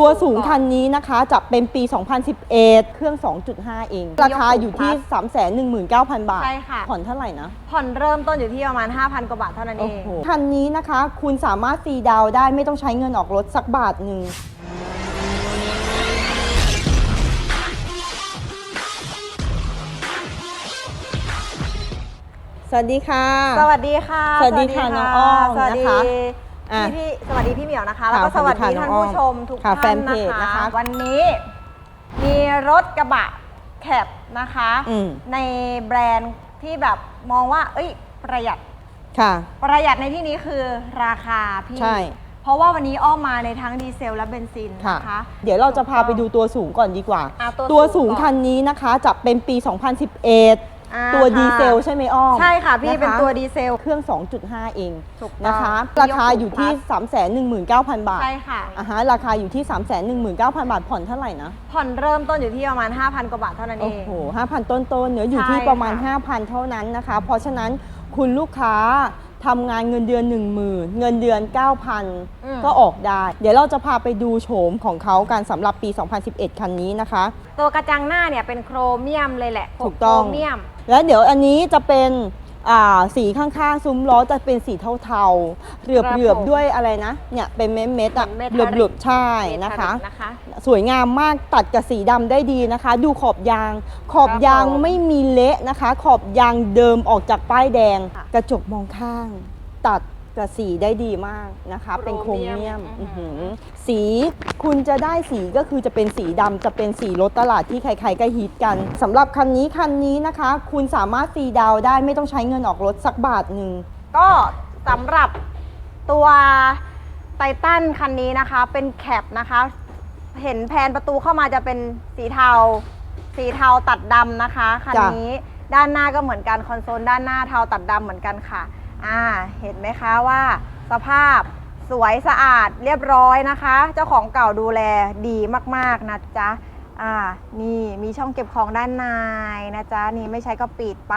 ตัวสูงคันนี้นะคะจะเป็นปี 2011 เครื่อง 2.5 เอง ราคาอยู่ที่ 319,000 บาท ใช่ค่ะ ผ่อนเท่าไหร่นะ ผ่อนเริ่มต้นอยู่ที่ประมาณ 5,000 กว่าบาทเท่านั้นเอโอ้งโหคันนี้นะคะ คุณสามารถฟรีดาวน์ได้ไม่ต้องใช้เงินออกรถสักบาทหนึ่งสวัสดีค่ะ สวัสดีค่ะ สวัสดีค่ะน้องอ้อมสวัสดีนะคะ อะพี่พี่สวัสดีพี่เหมียวนะคะ แล้วค่ะก็สวัสดีสวัสดีค่ะท่านน้องอ้อมผู้ชมทุกค่ะท่านแฟนเพจนะนะคะ คะ วันนี้มีรถกระบะแคปนะคะ อืม ในแบรนด์ที่แบบมองว่า เอ้ย ประหยัดค่ะ ประหยัดในที่นี้คือราคาพี่ ใช่ เพราะว่าวันนี้อ้อมมาในทั้งดีเซลและเบนซินค่ะ นะคะ เดี๋ยวเราจะพาไปดูตัวสูงก่อนดีกว่า อะตัวสูงก่อคันนี้นะคะจะเป็นปี 2011 อ่าตัวค่ะ ดีเซลใช่ไหมอ้อมใช่ค่ะพี่นะคะเป็นตัวดีเซล เครื่อง 2.5 เองถูกต้องนะคะยกราคาอยู่ที่สูง319,000 บาทใช่ค่ะ อ่าฮะราคาอยู่ที่ 319,000 บาทผ่อนเท่าไหร่นะ ผ่อนเริ่มต้นอยู่ที่ประมาณ 5,000 กว่าบาทเท่านั้นเอโอ้ง โห5,000 ต้นๆเนื้อะอยู่ใช่ที่ประมาณค่ะ5,000 เท่านั้นนะคะ เพราะฉะนั้นคุณลูกค้าทำงานเงินเดือน 10,000 เงินเดือน9,000 ก็ออกได้ เดี๋ยวเราจะพาไปดูโฉมของเขากันสำหรับปี 2011 คันนี้นะคะ ตัวกระจังหน้าเนี่ยเป็นโครเมียมเลยแหละถูกต้อง โครเมียม แล้วเดี๋ยวอันนี้จะเป็นอ่าสีข้างๆซุ้มล้อจะเป็นสีเทาๆเหลือบครับเหลือบผมด้วยอะไรนะเนี่ยเป็นเม็ดเม็ดๆอะเหมือนเมเหลือบทัลลิกเหลือบๆใช่นะคะ เมทัลลิกนะคะ สวยงามมากตัดกับสีดำได้ดีนะคะ ดูขอบยาง ขอบยางผมไม่มีเละนะคะ ขอบยางเดิมออกจากป้ายแดง ค่ะ กระจกมองข้าง ตัด กับสีได้ดีมากนะคะ เป็นโครเมียมอือหืออื้อหือสีคุณจะได้สีก็คือจะเป็นสีดำจะเป็นสีรถตลาดที่ใครๆก็ฮิตกันสำหรับคันนี้คันนี้นะคะ คุณสามารถฟรีดาวน์ได้ไม่ต้องใช้เงินออกรถสักบาทหนึ่ง ก็สำหรับตัวไททันคันนี้นะคะ เป็นแคปนะคะ เห็นแผนประตูเข้ามาจะเป็นสีเทา สีเทาตัดดำนะคะ คันจ้ะ นี้ด้านหน้าก็เหมือนกันคอนโซลด้านหน้าเทาตัดดำเหมือนกันค่ะ อ่าเห็นไหมคะว่าสภาพสวยสะอาดเรียบร้อยนะคะ เจ้าของเก่าดูแลดีมากๆนะจ๊ะอ่านี่มีช่องเก็บของด้านในนะจ๊ะนี่ไม่ใช้ก็ปิดไป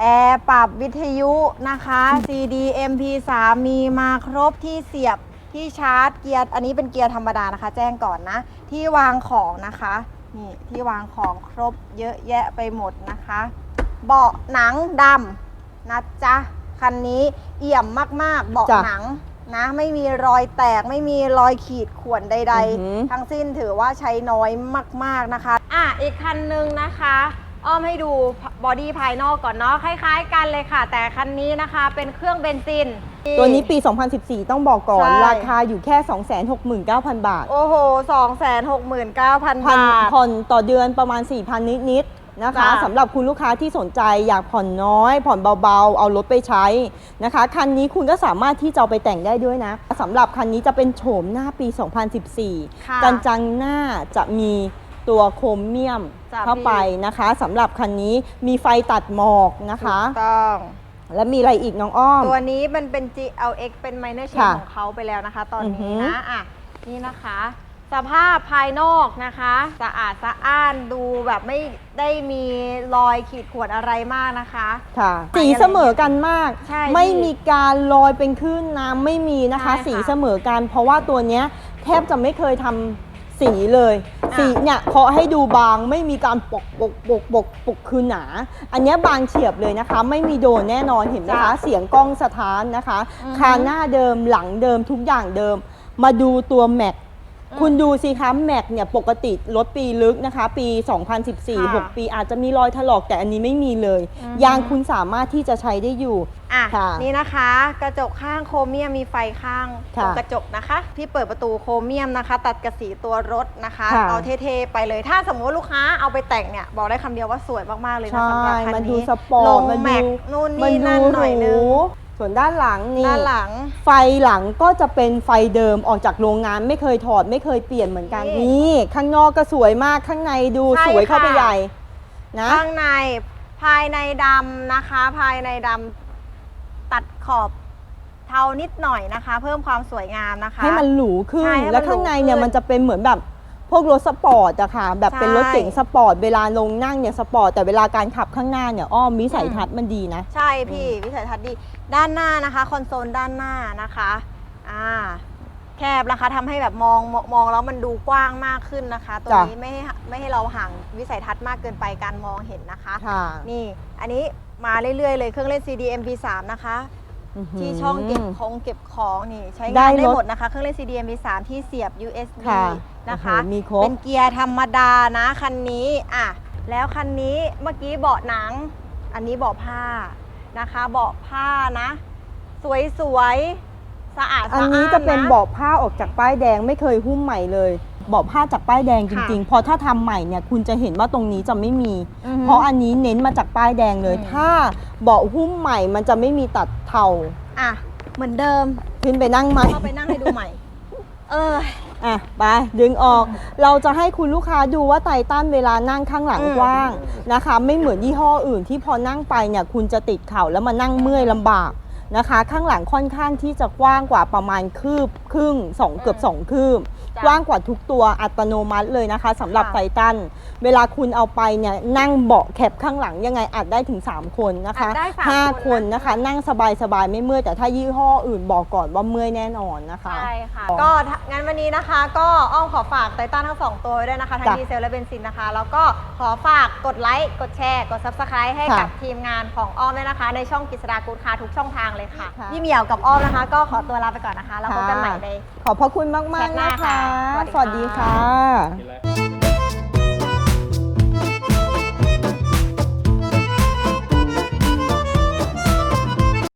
แอร์ปรับวิทยุนะคะ CD MP3 มีมาครบที่เสียบที่ชาร์จเกียร์ อันนี้เป็นเกียร์ธรรมดานะคะ แจ้งก่อนนะ ที่วางของนะคะนี่ที่วางของครบเยอะแยะไปหมดนะคะ เบาะหนังดำนะจ๊ะ คันนี้เอี่ยมมากๆ เบาะจ้ะหนังนะ ไม่มีรอยแตกไม่มีรอยขีดข่วนใด อือหือ ๆ ทั้งสิ้นถือว่าใช้น้อยมาก ๆนะคะ อะอีกคันหนึ่งนะคะ อ้อมให้ดูบอดี้ภายนอกก่อนเนาะคล้ายๆ กันเลยค่ะ แต่คันนี้นะคะเป็นเครื่องเบนซิน ตัวนี้ปี 2014 ต้องบอกก่อน ใช่ ราคาอยู่แค่ 269,000 บาทโอ้โห 269,000ผ่อนบาท ผ่อนต่อเดือนประมาณ 4,000 นิดๆ นะคะจ้ะ สำหรับคุณลูกค้าที่สนใจอยากผ่อนน้อย ผ่อนเบาๆ เอารถไปใช้นะคะ คันนี้คุณก็สามารถที่จะเอาไปแต่งได้ด้วยนะสำหรับคันนี้จะเป็นโฉมหน้าปีค่ะ2014กันจังหน้าจะมีตัวโครเมียมจ้ะเข้าไปนะคะสำหรับคันนี้มีไฟตัดหมอกนะคะถูกต้อง และมีอะไรอีกน้องอ้อม ตัวนี้มันเป็น GLX เป็น minor change ค่ะของเขาไปแล้วนะคะ ตอนอือหืนี้อนะอะนี่นะคะ สภาพภายนอกนะคะ สะอาดสะอ้านดูแบบไม่ได้มีรอยขีดข่วนอะไรมากนะคะ ค่ะไปสีเสมอกันมาก ใช่ไม่พี่มีการลอยเป็นคลื่นน้ำไม่มีนะคะ ใช่ค่ะสีเสมอกัน เพราะว่าตัวเนี้ยแทบจะไม่เคยทำสีเลย อะ สีเนี่ยเคาะให้ดูบางไม่มีการปกปกปกปกปกคือหนา อันเนี้ยบางเฉียบเลยนะคะ ไม่มีโดนแน่นอนเห็นไหมคะเสียงกล้องสะท้านนะคะอือฮึคานหน้าเดิมหลังเดิมทุกอย่างเดิม มาดูตัวแม็กอืม คุณดูสิคะแม็กเนี่ยปกติรถปีลึกนะคะ ปี 2014 ค่ะ6 ปีอาจจะมีรอยถลอกแต่อันนี้ไม่มีเลย อือฮึยางคุณสามารถที่จะใช้ได้อยู่ อะค่ะนี่นะคะ กระจกข้างโครเมียมมีไฟข้างตค่ะรงกระจกนะคะ ที่เปิดประตูโครเมียมนะคะ ตัดกระสีตัวรถนะคะ ค่ะ เอาเท่ๆไปเลยถ้าสมมติว่าลูกค้าเอาไปแต่งเนี่ย บอกได้คำเดียวว่าสวยมากๆเลยนะใช่สำหรับคันมันดูนี้สปอลร์ตงมันแม็ดูกนู่นมันี่ดูนั่นหหน่อยนึรูง ส่วนด้านหลังนี่ด้านหลัง ไฟหลังก็จะเป็นไฟเดิมออกจากโรงงานไม่เคยถอดไม่เคยเปลี่ยนเหมือนกันนี่นี่ข้างนอกก็สวยมากข้างในดูใช่สวยเข้าไปค่ะ ใหญ่นะ ข้างในภายในดำนะคะ ภายในดำตัดขอบเทานิดหน่อยนะคะ เพิ่มความสวยงามนะคะ ให้มันหรูขึ้นใช่ให้มันแล้วข้างในเนี่ยหรูขึ้น มันจะเป็นเหมือนแบบ พวกรถสปอร์ตอะค่ะ แบบเป็นใช่รถเก๋งสปอร์ต เวลาลงนั่งเนี่ยสปอร์ต แต่เวลาการขับข้างหน้าเนี่ยอ้อมวิสัยทัศน์มันดีนะ ใช่พี่วิสัยทัศน์ดี ด้านหน้านะคะ คอนโซลด้านหน้านะคะอ่าแคบนะคะทำให้แบบมองมองมองแล้วมันดูกว้างมากขึ้นนะคะตัวจ้ะนี้ไม่ให้ไม่ให้เราห่างวิสัยทัศน์มากเกินไปการมองเห็นนะคะค่ะนี่ อันนี้มาเรื่อยๆเลยเครื่องเล่น CD MP3 นะคะอื้อหือ ที่ช่องเก็บของเก็บของนี่ใช้ได้งานได้รถหมดนะคะ เครื่องเล่น CD MP3 ที่เสียบ USB ค่ะนะคะโอ้โหมีครบเป็นเกียร์ธรรมดานะคันนี้อะแล้วคันนี้เมื่อกี้เบาะหนัง อันนี้เบาะผ้านะคะ เบาะผ้านะ สวยๆสะอาดอันสะนี้อาดจะเป็นนะเบาะผ้าออกจากป้ายแดงไม่เคยหุ้มใหม่เลยเบาะผ้าจากป้ายแดงจริงๆ พอถ้าทำใหม่เนี่ยคุณจะเห็นว่าตรงนี้จะไม่มีอือฮึเพราะอันนี้เน้นมาจากป้ายแดงเลยอืมถ้าเบาะหุ้มใหม่มันจะไม่มีตัดเทาอะเหมือนเดิมขึ้นไปนั่งใหม่เข้าไปนั่งให้ดูใหม่ เอออะไปดึงออกเราจะให้คุณลูกค้าดูว่าไททันเวลานั่งข้างหลังอืมกว้างนะคะ ไม่เหมือนยี่ห้ออื่นที่พอนั่งไปเนี่ยคุณจะติดเข่าแล้วมานั่งเมื่อยลำบากนะคะ ข้างหลังค่อนข้างที่จะกว้างกว่าประมาณคืบครึ่งสองเกือบสองคืบ จ้ะกว้างกว่าทุกตัวอัตโนมัติเลยนะคะสำหรับค่ะ ไททันเวลาคุณเอาไปเนี่ยนั่งเบาะแคบข้างหลังยังไงอัดได้ถึง 3 คนนะคะอัดได้สามห้าคนนะคนนะคะ นั่งสบายๆไม่เมื่อยแต่ถ้ายี่ห้ออื่นบอกก่อนว่าเมื่อยแน่นอนนะคะ ใช่ค่ะอ๋อก็ถ้างั้นวันนี้นะคะ ก็อ้อมขอฝากไททันทั้งสองตัวไว้ด้วยนะคะ ทั้งจ้ะดีเซลและเบนซินนะคะ แล้วก็ขอฝากกดไลค์กดแชร์ กด Subscribe ให้กับค่ะทีมงานของอ้อมด้วยนะคะ ในช่องกิษดากูดคาทุกช่องทางเลยค่ะค่ะ พี่เหมียวกับอ้อมนะคะ ก็ขอตัวลาไปก่อนนะคะแล้วพบกันใหม่ใน ขอบพระคุณมากแชทๆหน้านะคะค่ะสสวัวัสสดีดีค่ะค่ะกินแล้ว